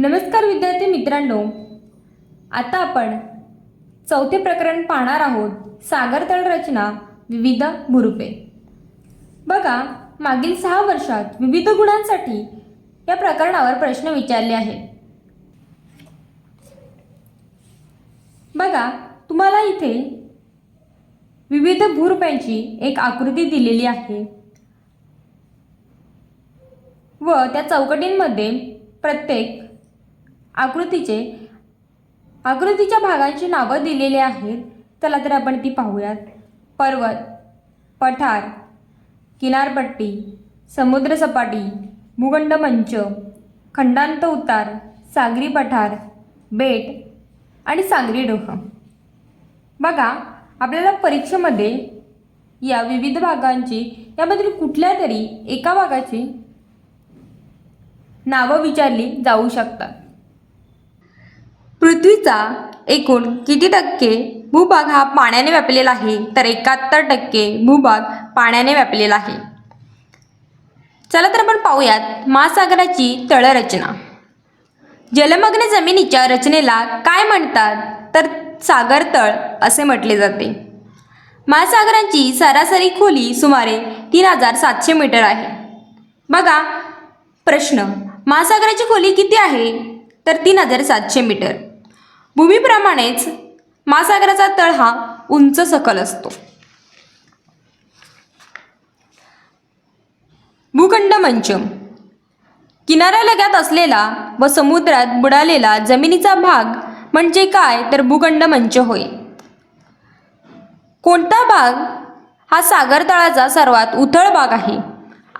नमस्कार विद्यार्थी मित्रांनो. आता आपण चौथे प्रकरण पाहणार आहोत. सागरतळ रचना विविध भुरुपे बघा मागील सहा वर्षात विविध गुणांसाठी या प्रकरणावर प्रश्न विचारले आहेत. बघा तुम्हाला इथे विविध भूरूपांची एक आकृती दिलेली आहे. व त्या चौकटींमध्ये प्रत्येक आकृतीचे आकृतीच्या भागांची नावं दिलेली आहेत. चला तर आपण ती पाहूयात. पर्वत पठार किनारपट्टी समुद्रसपाटी भूखंड मंच खंडांत उतार सागरी पठार बेट आणि सागरी डोह. बघा आपल्याला परीक्षेमध्ये या विविध भागांची यामधील कुठल्या तरी एका भागाची नावं विचारली जाऊ शकतात. पृथ्वीचा एकूण किती टक्के भूभाग हा पाण्याने व्यापलेला आहे? तर एकाहत्तर टक्के भूभाग पाण्याने व्यापलेला आहे. चला तर आपण पाहूयात महासागराची तळरचना. जलमग्न जमिनीच्या रचनेला काय म्हणतात? तर सागर तळ असे म्हटले जाते. महासागरांची सरासरी खोली सुमारे तीन हजार सातशे मीटर आहे. बघा प्रश्न. महासागराची खोली किती आहे? तर तीन हजार सातशे मीटर. भूमीप्रमाणेच महासागराचा तळ हा उंच सकल असतो. भूखंड मंच. किनाऱ्यालगत असलेला व समुद्रात बुडालेला जमिनीचा भाग म्हणजे काय तर भूखंड मंच होय. कोणता भाग? हा सागर तळाचा सर्वात उथळ भाग आहे.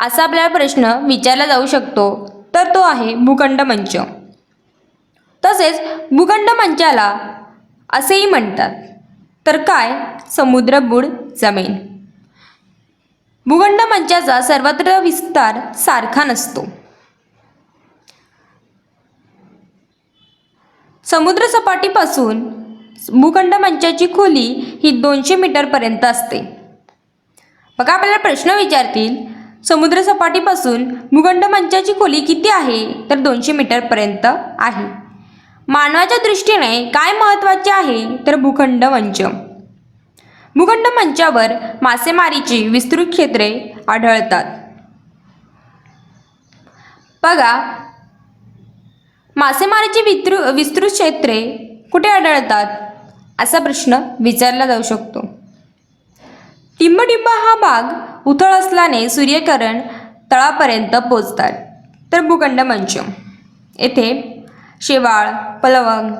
असा आपल्याला प्रश्न विचारला जाऊ शकतो तर तो आहे भूखंड मंच. तसेच भूखंड मंचाला असेही म्हणतात. तर काय? समुद्रबुड जमीन. भूखंड मंचाचा सर्वत्र विस्तार सारखा नसतो. समुद्रसपाटीपासून भूखंड मंचाची खोली ही दोनशे मीटरपर्यंत असते. बघा आपल्याला प्रश्न विचारतील समुद्रसपाटीपासून भूखंड मंचाची खोली किती आहे? तर दोनशे मीटरपर्यंत आहे. मानवाच्या दृष्टीने काय महत्त्वाचे आहे? तर भूखंड मंच. भूखंड मंचावर मासेमारीची विस्तृत क्षेत्रे आढळतात. बघा मासेमारीची विस्तृ विस्तृत क्षेत्रे कुठे आढळतात? असा प्रश्न विचारला जाऊ शकतो. टिंबडिंब हा भाग उथळ असल्याने सूर्यकरण तळापर्यंत पोचतात. तर भूखंड मंच. येथे शेवाळ पलवंग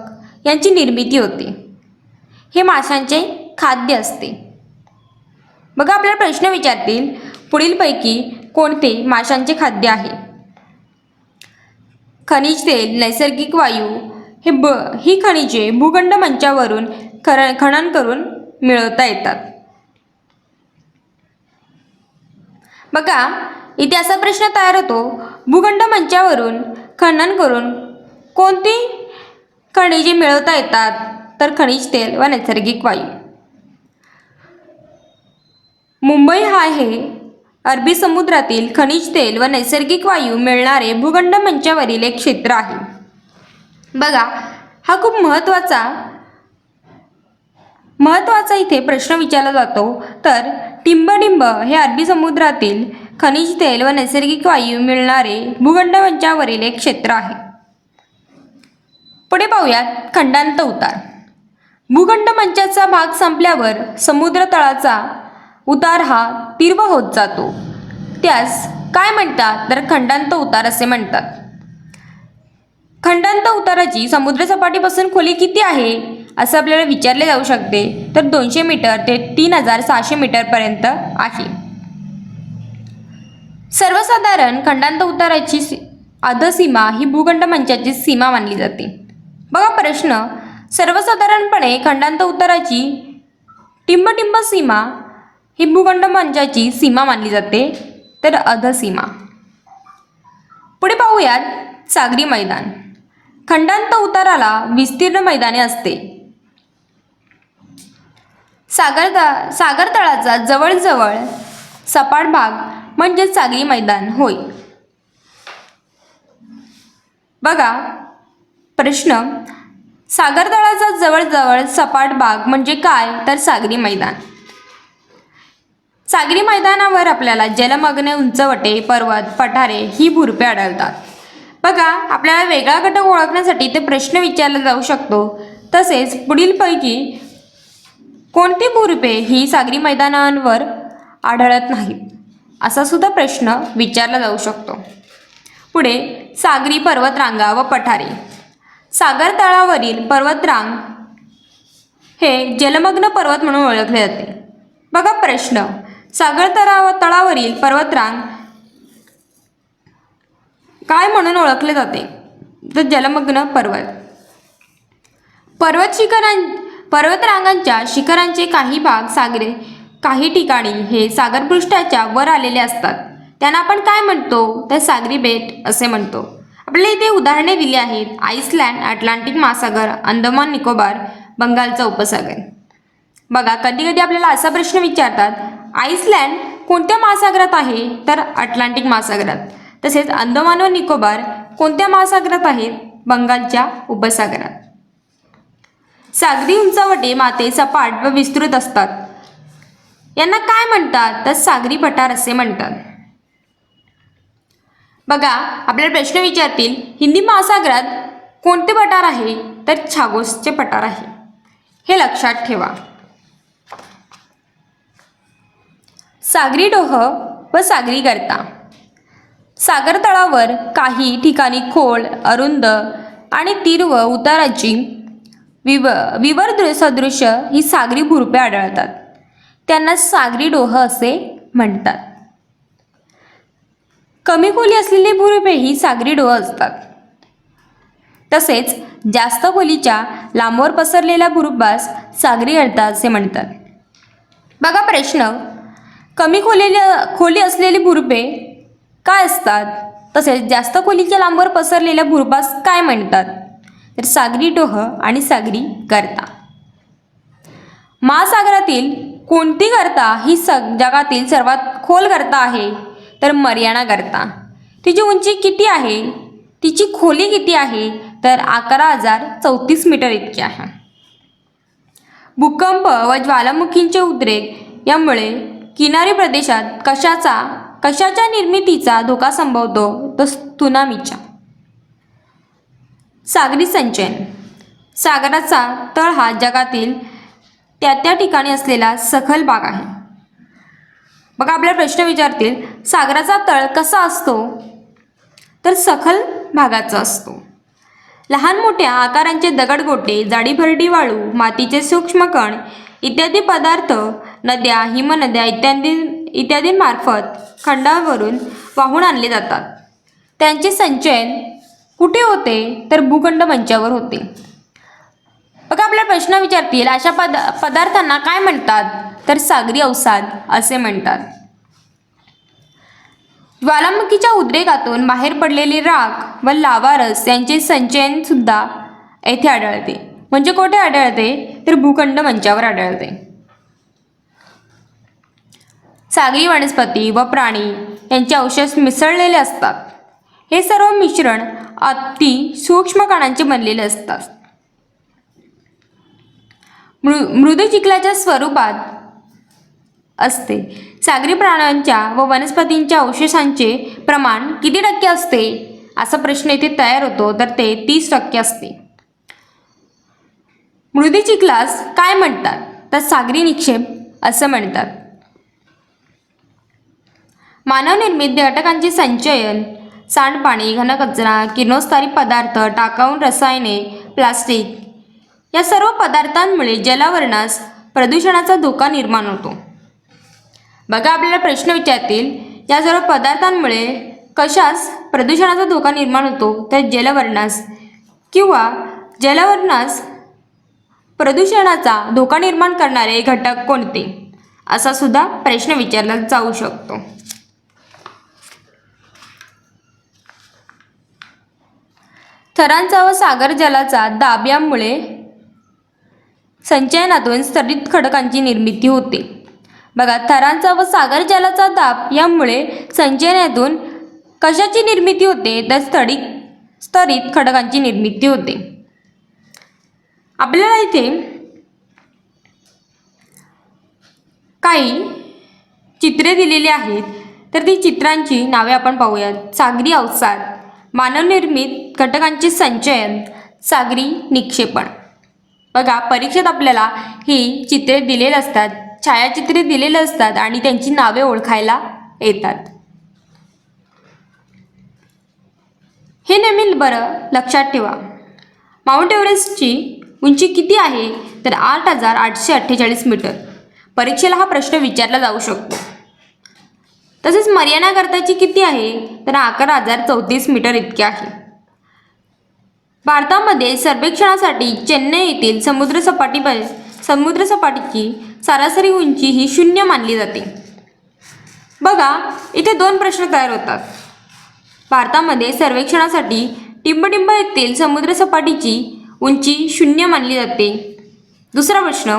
यांची निर्मिती होते. हे माशांचे खाद्य असते. बघा आपल्याला प्रश्न विचारतील पुढीलपैकी कोणते माशांचे खाद्य आहे? खनिज तेल नैसर्गिक वायू हे ब ही खनिजे भूखंड मंचावरून खर खनन करून मिळवता येतात. बघा इथे असा प्रश्न तयार होतो. भूखंड मंचावरून खनन करून कोणती खनिजे मिळवता येतात? तर खनिज तेल व नैसर्गिक वायू. मुंबई हा आहे अरबी समुद्रातील खनिज तेल व नैसर्गिक वायू मिळणारे भूखंड मंचावरील एक क्षेत्र आहे. बघा हा खूप महत्त्वाचा महत्त्वाचा इथे प्रश्न विचारला जातो. तर टिंबडिंब हे अरबी समुद्रातील खनिज तेल व नैसर्गिक वायू मिळणारे भूखंड मंचावरील एक क्षेत्र आहे. पुढे पाहूयात खंडांत उतार. भूखंड मंचाचा भाग संपल्यावर समुद्र तळाचा उतार हा तीव्र होत जातो. त्यास काय म्हणतात? तर खंडांत उतार असे म्हणतात. खंडांत उताराची समुद्रसपाटीपासून खोली किती आहे? असं आपल्याला विचारले जाऊ शकते. तर दोनशे मीटर ते तीन हजार सहाशे मीटरपर्यंत आहे. सर्वसाधारण खंडांत उताराची सी- अधसीमा ही भूखंड मंचाची सीमा मानली जाते. बघा प्रश्न. सर्वसाधारणपणे खंडांत उत्तराची टिंबटिंब सीमा ही भूखंड मंचाची सीमा मानली जाते. तर अधसीमा पुढे पाहूयात सागरी मैदान. खंडांत उताराला विस्तीर्ण मैदाने असते. सागर सागर तळाचा जवळजवळ सपाट भाग म्हणजेच सागरी मैदान होय. बघा प्रश्न सागरतळाचा जवळजवळ सपाट भाग म्हणजे काय? तर सागरी मैदान. सागरी मैदानावर आपल्याला जलमग्न उंचवटे पर्वत पठारे ही भुरपे आढळतात. बघा आपल्याला वेगळा घटक ओळखण्यासाठी ते प्रश्न विचारला जाऊ शकतो. तसेच पुढीलपैकी कोणती भुरपे ही सागरी मैदानांवर आढळत नाहीत असा सुद्धा प्रश्न विचारला जाऊ शकतो. पुढे सागरी पर्वतरांगा व पठारे. सागर तळावरील पर्वतरांग हे जलमग्न पर्वत म्हणून ओळखले जाते. बघा प्रश्न. सागर तळा तळावरील पर्वतरांग काय म्हणून ओळखले जाते? तर जलमग्न पर्वत. पर्वत शिखरां पर्वतरांगांच्या शिखरांचे काही भाग सागरे काही ठिकाणी हे सागरपृष्ठाच्या वर आलेले असतात. त्यांना आपण काय म्हणतो? तर सागरी बेट असे म्हणतो. आपल्याला इथे उदाहरणे दिली आहेत. आईसलँड अटलांटिक महासागर अंदमान निकोबार बंगालचा उपसागर. बघा कधी कधी आपल्याला असा प्रश्न विचारतात आईसलँड कोणत्या महासागरात आहे? तर अटलांटिक महासागरात. तसेच अंदमान व निकोबार कोणत्या महासागरात आहेत? बंगालच्या उपसागरात. सागरी उंचावटे माते सपाट व विस्तृत असतात. यांना काय म्हणतात? तर सागरी पठार असे म्हणतात. बघा आपल्याला प्रश्न विचारतील हिंदी महासागरात कोणते पठार आहे? तर छागोसचे पठार आहे. हे लक्षात ठेवा. सागरी डोह व सागरी गर्ता. सागर तळावर काही ठिकाणी खोल अरुंद आणि तीव्र उताराची विव विवर सदृश ही सागरी भुरपे आढळतात. त्यांना सागरी डोह असे म्हणतात. कमी खोली असलेली भुरपे ही सागरी डोह असतात. तसेच जास्त खोलीच्या लांबवर पसरलेल्या भुरुपास सागरी अडता असे म्हणतात. बघा प्रश्न. कमी खोलेल्या खोली असलेली भुरपे काय असतात? तसेच जास्त खोलीच्या लांबवर पसरलेल्या भुरपास काय म्हणतात? तर सागरी डोह आणि सागरी गर्ता महासागरातील कोणती गर्ता ही सग जगातील सर्वात खोल गर्ता आहे? तर मरियाना तिची उंची किती आहे? तिची खोली किती आहे? तर अकरा हजार चौतीस मीटर इतकी आहे. भूकंप व ज्वालामुखींचे उद्रेक यामुळे किनारी प्रदेशात कशाचा कशाच्या निर्मितीचा धोका संभवतो? तो सुनामीचा सागरी संचयन. सागराचा तळ हा जगातील त्या त्या ठिकाणी असलेला सखल भाग आहे. बघा आपल्याला प्रश्न विचारतील सागराचा तळ कसा असतो? तर सखल भागाचा असतो. लहान मोठ्या आकारांचे दगडगोटे जाडीभरडी वाळू मातीचे सूक्ष्म कण इत्यादी पदार्थ नद्या हिमनद्या इत्यादी इत्यादींमार्फत खंडावरून वाहून आणले जातात. त्यांचे संचयन कुठे होते? तर भूखंड मंचावर होते. बघा प्रश्न विचारतील. अशा पद पदार्थांना काय म्हणतात? तर सागरी अवसाद असे म्हणतात. ज्वालामुखीच्या उद्रेकातून बाहेर पडलेली राख व लावारस यांचे संचयन सुद्धा येथे आढळते. म्हणजे कोठे आढळते? तर भूखंड मंचावर आढळते. सागरी वनस्पती व प्राणी यांचे अवशेष मिसळलेले असतात. हे सर्व मिश्रण अति सूक्ष्म कणांचे बनलेले असतात. मृ मृदू चिखलाच्या स्वरूपात असते. सागरी प्राण्यांच्या व वनस्पतींच्या अवशेषांचे प्रमाण किती टक्के असते? असा प्रश्न इथे तयार होतो तर ते तीस टक्के असते. मृदी चिखलास काय म्हणतात? तर सागरी निक्षेप असं म्हणतात. मानवनिर्मित घटकांचे संचयन सांडपाणी घनकचरा किरणोत्सारी पदार्थ टाकाऊन रसायने प्लास्टिक या सर्व पदार्थांमुळे जलावरणास प्रदूषणाचा धोका निर्माण होतो. बघा आपल्याला प्रश्न विचारतील या सर्व पदार्थांमुळे कशास प्रदूषणाचा धोका निर्माण होतो? तर जलवर्णास किंवा जलवर्णास प्रदूषणाचा धोका निर्माण करणारे घटक कोणते? असा सुद्धा प्रश्न विचारला जाऊ शकतो. थरांचा व सागर जलाचा दाब यामुळे संचयनातून स्थरित खडकांची निर्मिती होते. बघा थरांचा व सागर जलाचा दाब यामुळे संचयनातून कशाची निर्मिती होते? तर स्थडित स्तरित खडकांची निर्मिती होते. आपल्याला इथे काही चित्रे दिलेली आहेत. तर ती चित्रांची नावे आपण पाहूयात. सागरी अवसाद मानवनिर्मित घटकांचे संचयन सागरी निक्षेपण. बघा परीक्षेत आपल्याला ही चित्रे दिलेली असतात छायाचित्रे दिलेले असतात आणि त्यांची नावे ओळखायला येतात. हे नेहमी बरं लक्षात ठेवा. माउंट एव्हरेस्टची उंची किती आहे? तर आठ हजार आठशे अठ्ठेचाळीस मीटर. परीक्षेला हा प्रश्न विचारला जाऊ शकतो. तसेच मर्यादा गर्ताची किती आहे? तर अकरा हजार चौतीस मीटर इतके आहे. भारतामध्ये सर्वेक्षणासाठी चेन्नई येथील समुद्रसपाटी समुद्रसपाटीची सरासरी उंची ही शून्य मानली जाते. बघा इथे दोन प्रश्न तयार होतात. भारतामध्ये सर्वेक्षणासाठी टिंबटिंब येथील समुद्रसपाटीची उंची शून्य मानली जाते. दुसरा प्रश्न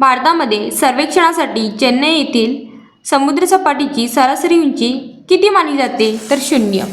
भारतामध्ये सर्वेक्षणासाठी चेन्नई येथील समुद्रसपाटीची सरासरी उंची किती मानली जाते? तर शून्य.